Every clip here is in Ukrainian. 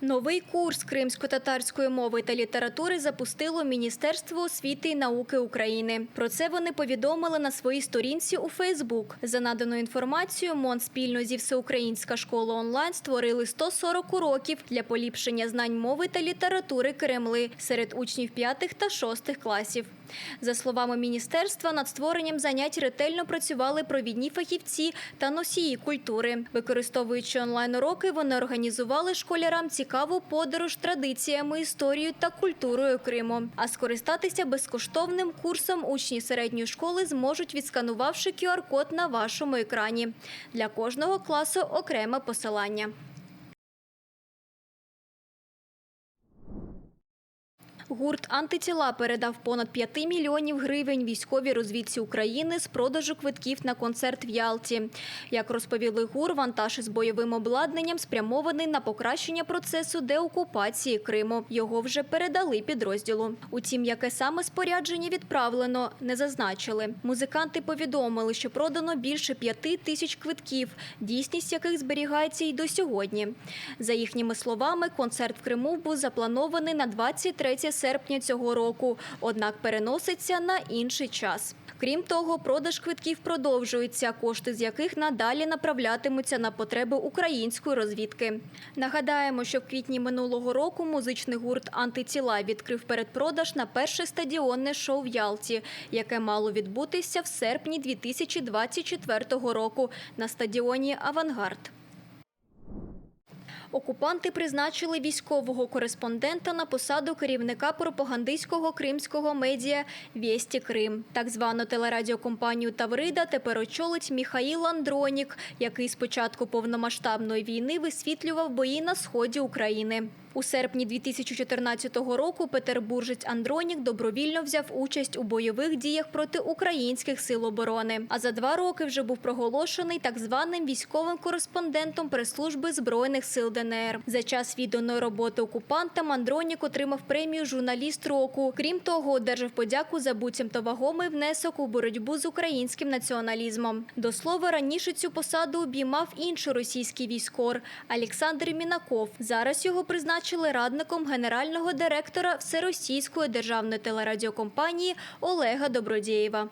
Новий курс кримсько-татарської мови та літератури запустило Міністерство освіти і науки України. Про це вони повідомили на своїй сторінці у Фейсбук. За наданою інформацією, МОН спільно зі Всеукраїнська школа онлайн створили 140 уроків для поліпшення знань мови та літератури Кремли серед учнів 5 та 6 класів. За словами міністерства, над створенням занять ретельно працювали провідні фахівці та носії культури. Використовуючи онлайн-уроки, вони організували школярам цікаву подорож традиціями, історією та культурою Криму. А скористатися безкоштовним курсом учні середньої школи зможуть, відсканувавши QR-код на вашому екрані. Для кожного класу окреме посилання. Гурт антитіла передав понад 5 мільйонів гривень військовій розвідці України з продажу квитків на концерт в Ялті. Як розповіли ГУР, вантаж із бойовим обладнанням спрямований на покращення процесу деокупації Криму. Його вже передали підрозділу. Утім, яке саме спорядження відправлено, не зазначили. Музиканти повідомили, що продано більше п'яти тисяч квитків, дійсність яких зберігається й до сьогодні. За їхніми словами, концерт в Криму був запланований на 23 серпня цього року, однак переноситься на інший час. Крім того, продаж квитків продовжується, кошти з яких надалі направлятимуться на потреби української розвідки. Нагадаємо, що в квітні минулого року музичний гурт Антитіла відкрив передпродаж на перше стадіонне шоу в Ялті, яке мало відбутися в серпні 2024 року на стадіоні Авангард. Окупанти призначили військового кореспондента на посаду керівника пропагандистського кримського медіа «Вєсті Крим». Так звану телерадіокомпанію Таврида тепер очолить Міхаїл Андронік, який з початку повномасштабної війни висвітлював бої на сході України. У серпні 2014 року петербуржець Андронік добровільно взяв участь у бойових діях проти українських сил оборони. А за два роки вже був проголошений так званим військовим кореспондентом прес-служби збройних сил ДНР. За час відданої роботи окупантам Андронік отримав премію журналіст року. Крім того, одержав подяку за буцімто вагомий внесок у боротьбу з українським націоналізмом. До слова, раніше цю посаду обіймав інший російський військор Олександр Мінаков. Зараз його призначили радником генерального директора Всеросійської державної телерадіокомпанії Олега Добродєєва.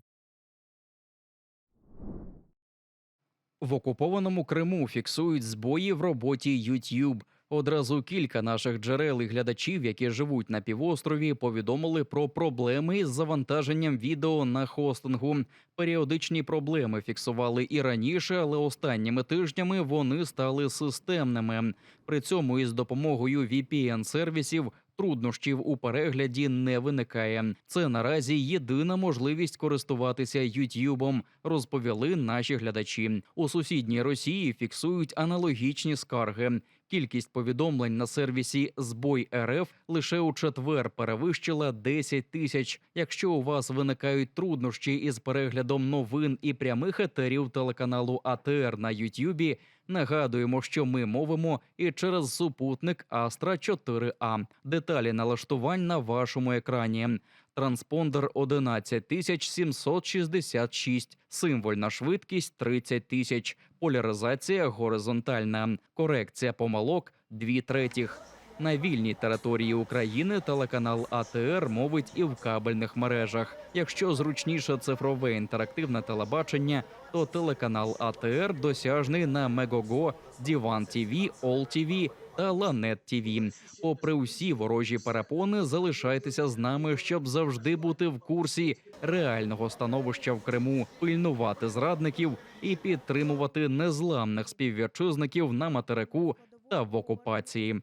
В окупованому Криму фіксують збої в роботі YouTube. Одразу кілька наших джерел і глядачів, які живуть на півострові, повідомили про проблеми із завантаженням відео на хостингу. Періодичні проблеми фіксували і раніше, але останніми тижнями вони стали системними. При цьому із допомогою VPN-сервісів труднощів у перегляді не виникає. Це наразі єдина можливість користуватися Ютюбом, розповіли наші глядачі. У сусідній Росії фіксують аналогічні скарги. Кількість повідомлень на сервісі Збой РФ лише у четвер перевищила 10 тисяч. Якщо у вас виникають труднощі із переглядом новин і прямих етерів телеканалу АТР на Ютюбі, нагадуємо, що ми мовимо і через супутник Астра 4 А. Деталі налаштувань на вашому екрані. Транспондер 11766, символьна швидкість 30 тисяч, поляризація горизонтальна, корекція помилок дві третіх. На вільній території України телеканал АТР мовить і в кабельних мережах. Якщо зручніше цифрове інтерактивне телебачення, то телеканал АТР досяжний на Мегого, Діван ТВ, Ол ТВ та Ланет ТВ. Попри усі ворожі перепони, залишайтеся з нами, щоб завжди бути в курсі реального становища в Криму, пильнувати зрадників і підтримувати незламних співвітчизників на материку та в окупації.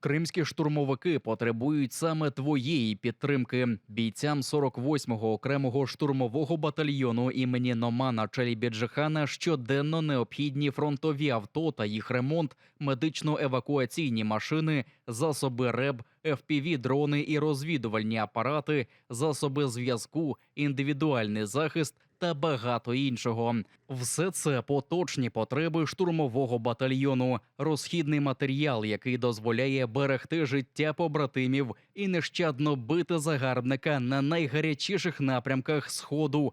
Кримські штурмовики потребують саме твоєї підтримки. Бійцям 48-го окремого штурмового батальйону імені Номана Челібіджихана щоденно необхідні фронтові авто та їх ремонт, медично-евакуаційні машини, засоби РЕБ, fpv дрони і розвідувальні апарати, засоби зв'язку, індивідуальний захист та багато іншого. Все це поточні потреби штурмового батальйону, розхідний матеріал, який дозволяє берегти життя побратимів і нещадно бити загарбника на найгарячіших напрямках сходу,